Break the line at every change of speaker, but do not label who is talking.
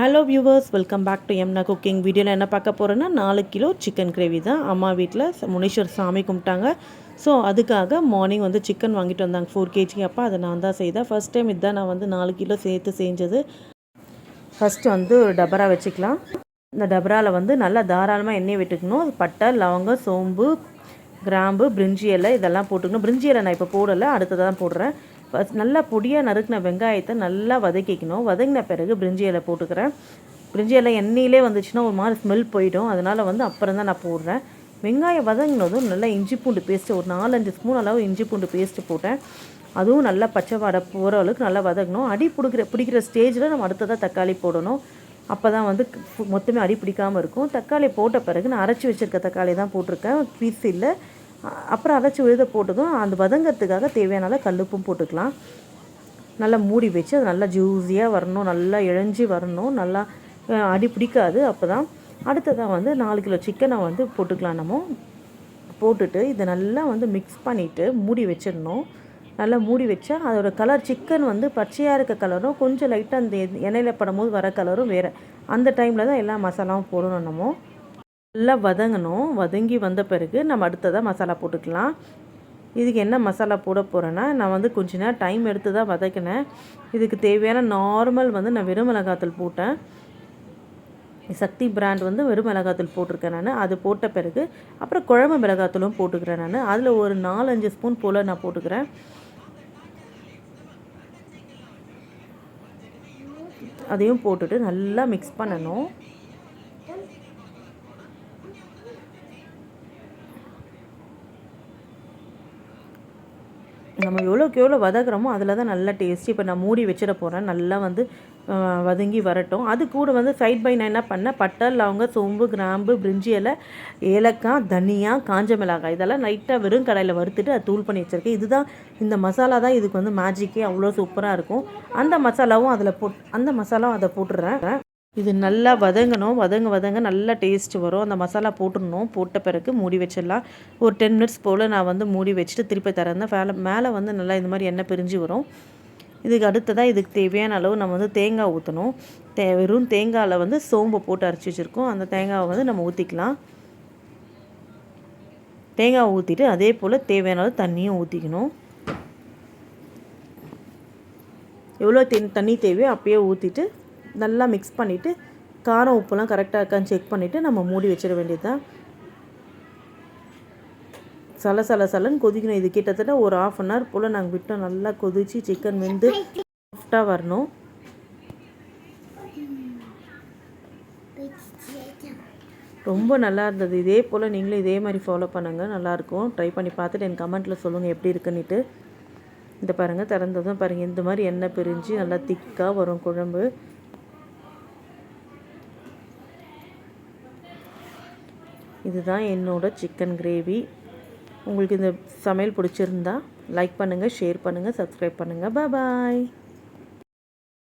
Hello viewers welcome back to எம்னா cooking வீடியோவில் என்ன பார்க்க போகிறேன்னா நாலு கிலோ சிக்கன் கிரேவி தான் அம்மா வீட்டில் முனீஸ்வர் சாமி கும்பிட்டாங்க. ஸோ அதுக்காக மார்னிங் வந்து சிக்கன் வாங்கிட்டு வந்தாங்க ஃபோர் கேஜி அப்போ அதை நான் தான் செய்தேன். ஃபர்ஸ்ட் டைம் இதுதான் நான் வந்து நாலு கிலோ சேர்த்து செஞ்சது. ஃபஸ்ட்டு வந்து ஒரு டபரா வச்சுக்கலாம். இந்த டபராவில் வந்து நல்லா தாராளமாக எண்ணெய் விட்டுக்கணும். பட்டை லவங்கம் சோம்பு கிராம்பு பிரிஞ்சி இலை இதெல்லாம் போட்டுக்கணும். பிரிஞ்சி இலை நான் இப்போ போடலை அடுத்ததாக போடுறேன். நல்லா பொடியாக நறுக்கின வெங்காயத்தை நல்லா வதக்கிக்கணும். வதங்கின பிறகு பிரிஞ்சி இலை போட்டுக்கிறேன். பிரிஞ்சி இலை எண்ணெயிலே வந்துச்சுன்னா ஒரு மாதிரி ஸ்மெல் போயிடும். அதனால் வந்து அப்புறம் தான் நான் போடுறேன். வெங்காயம் வதங்கினதும் நல்லா இஞ்சி பூண்டு பேஸ்ட்டு ஒரு நாலஞ்சு ஸ்பூன் அளவு இஞ்சி பூண்டு பேஸ்ட்டு போட்டேன். அதுவும் நல்லா பச்சை வடை போகிற அளவுக்கு நல்லா வதங்கணும். அடி பிடிக்கிற பிடிக்கிற ஸ்டேஜில் நம்ம அடுத்ததாக தக்காளி போடணும். அப்போ தான் வந்து மொத்தமே அடி பிடிக்காமல் இருக்கும். தக்காளி போட்ட பிறகு நான் அரைச்சி வச்சுருக்க தக்காளி தான் போட்டிருக்கேன். பீஸ் இல்லை. அப்புறம் அரைச்சி விழுத போட்டதும் அந்த வதங்கிறதுக்காக தேவையான கல்லுப்பும் போட்டுக்கலாம். நல்லா மூடி வச்சு அது நல்லா ஜூஸியாக வரணும் நல்லா இழஞ்சி வரணும் நல்லா அடி பிடிக்காது அப்போ தான் அடுத்ததாக வந்து நாலு கிலோ சிக்கனை வந்து போட்டுக்கலாம் நம்ம. போட்டுட்டு இதை நல்லா வந்து மிக்ஸ் பண்ணிவிட்டு மூடி வச்சிடணும். நல்லா மூடி வச்சா அதோடய கலர் சிக்கன் வந்து பச்சையாக இருக்க கலரும் கொஞ்சம் லைட்டாக அந்த எண்ணெயில் படும்போது வர கலரும் வேறு. அந்த டைமில் தான் எல்லா மசாலாவும் போடணும் நம்ம. நல்லா வதங்கணும். வதங்கி வந்த பிறகு நம்ம அடுத்ததாக மசாலா போட்டுக்கலாம். இதுக்கு என்ன மசாலா போட போகிறேன்னா நான் வந்து கொஞ்ச நேரம் டைம் எடுத்து தான் வதக்கினேன். இதுக்கு தேவையான நார்மல் வந்து நான் வெறும் மிளகாத்தூள் போட்டேன். சக்தி பிராண்ட் வந்து வெறும் மிளகாத்தூள் போட்டிருக்கேன் நான். அது போட்ட பிறகு அப்புறம் குழம்பு மிளகாத்தூளும் போட்டுக்கிறேன் நான். அதில் ஒரு நாலஞ்சு ஸ்பூன் போல் நான் போட்டுக்கிறேன். அதையும் போட்டுட்டு நல்லா மிக்ஸ் பண்ணணும். நம்ம எவ்வளோக்கு எவ்வளோ வதக்குறோமோ அதில் தான் நல்லா டேஸ்ட்டு இப்போ நான் மூடி வச்சிட போகிறேன் நல்லா வந்து வதங்கி வரட்டும். அது கூட வந்து சைட் பை நான் என்ன பண்ணேன்? பட்டை லவங்க சோம்பு கிராம்பு பிரிஞ்சி இலை ஏலக்காய் தனியா காஞ்ச மிளகாய். இதெல்லாம் லைட்டாக வெறும் கடையில் வறுத்துட்டு அதை தூள் பண்ணி வச்சுருக்கேன். இதுதான் இந்த மசாலா தான் இதுக்கு வந்து மேஜிக்கே அவ்வளோ சூப்பராக இருக்கும். அந்த மசாலாவும் அதில் போட் அந்த மசாலாவும் அதை போட்டுடுறேன் இது நல்லா வதங்கணும். வதங்க வதங்க நல்லா டேஸ்ட் வரும். அந்த மசாலா போட்டுடணும். போட்ட பிறகு மூடி வச்சிடலாம். ஒரு டென் மினிட்ஸ் போல் நான் வந்து மூடி வச்சுட்டு திருப்பி திறந்தேன் வேலை மேலே வந்து நல்லா இந்த மாதிரி எண்ணெய் பிரிஞ்சு வரும். இதுக்கு அடுத்ததாக இதுக்கு தேவையான அளவு நம்ம வந்து தேங்காய் ஊற்றணும் தே வெறும் தேங்காயில் வந்து சோம்பு போட்டு அரைச்சி வச்சுருக்கோம். அந்த தேங்காவை வந்து நம்ம ஊற்றிக்கலாம் தேங்காய் ஊற்றிட்டு அதே போல் தேவையான அளவு தண்ணியும் ஊற்றிக்கணும் எவ்வளோ தண்ணி தேவையோ அப்பயே ஊற்றிட்டு நல்லா மிக்ஸ் பண்ணிவிட்டு காரம் உப்புலாம் கரெக்டாக இருக்கான்னு செக் பண்ணிவிட்டு நம்ம மூடி வச்சிட வேண்டியது தான் சல சல சலன்னு கொதிக்கணும். இது கிட்டத்தட்ட ஒரு ஆஃப் அன் ஹவர் போல் நாங்கள் விட்டோம். நல்லா கொதித்து சிக்கன் வெந்து சாஃப்டாக வரணும். ரொம்ப நல்லா இருந்தது. இதே போல் நீங்களும் இதே மாதிரி ஃபாலோ பண்ணுங்கள் நல்லாயிருக்கும் ட்ரை பண்ணி பார்த்துட்டு என் கமெண்ட்டில் சொல்லுங்கள் எப்படி இருக்குன்னுட்டு. இந்த பாருங்கள் திறந்ததும் பாருங்கள் இந்த மாதிரி எண்ணெய் பிரிஞ்சு நல்லா திக்காக வரும் குழம்பு. இதுதான் என்னோடய சிக்கன் கிரேவி உங்களுக்கு இந்த சமையல் பிடிச்சிருந்தா லைக் பண்ணுங்கள் ஷேர் பண்ணுங்கள் சப்ஸ்கிரைப் பண்ணுங்கள் பாய்